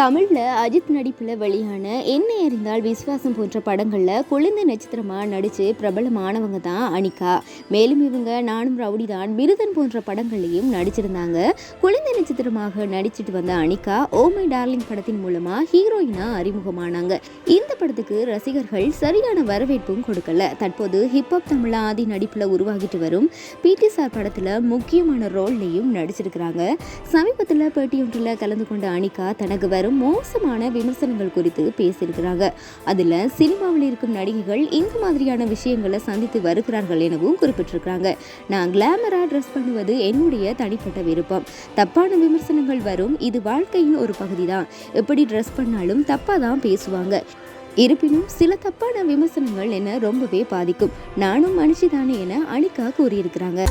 தமிழில் அஜித் நடிப்பில் வெளியான என்னை அறிந்தால் விஸ்வாசம் போன்ற படங்களில் குழந்தை நட்சத்திரமாக நடித்து பிரபலமானவங்க தான் அனிகா. மேலும் இவங்க நானும் ரவுடி தான் விருதன் போன்ற படங்கள்லையும் நடிச்சிருந்தாங்க. குழந்தை நட்சத்திரமாக நடிச்சிட்டு வந்த அனிகா ஓமை டார்லிங் படத்தின் மூலமாக ஹீரோயினாக அறிமுகமானாங்க. இந்த படத்துக்கு ரசிகர்கள் சரியான வரவேற்பும் கொடுக்கல. தற்போது ஹிப்ஹாப் தமிழ் ஆதி நடிப்பில் உருவாகிட்டு வரும் பிடி சார் படத்தில் முக்கியமான ரோல்லையும் நடிச்சிருக்கிறாங்க. சமீபத்தில் பேட்டியொன்றில் கலந்து கொண்ட அனிகா தனக்கு வரும் மோசமான விமர்சனங்கள் குறித்து பேசியிருக்கிறாங்க. அதில் சினிமாவில் இருக்கும் நடிகைகள் இந்த மாதிரியான விஷயங்களை சந்தித்து வருகிறார்கள் எனவும் குறிப்பிட்டிருக்கிறாங்க. நான் கிளாமராக ட்ரெஸ் பண்ணுவது என்னுடைய தனிப்பட்ட விருப்பம். தப்பான விமர்சனங்கள் வரும் இது வாழ்க்கையின் ஒரு பகுதி தான் எப்படி ட்ரெஸ் பண்ணாலும் தப்பாக தான் பேசுவாங்க. இருப்பினும் சில தப்பான விமர்சனங்கள் என்ன ரொம்பவே பாதிக்கும். நானும் மனுஷிதானே என அனிகா கூறியிருக்கிறாங்க.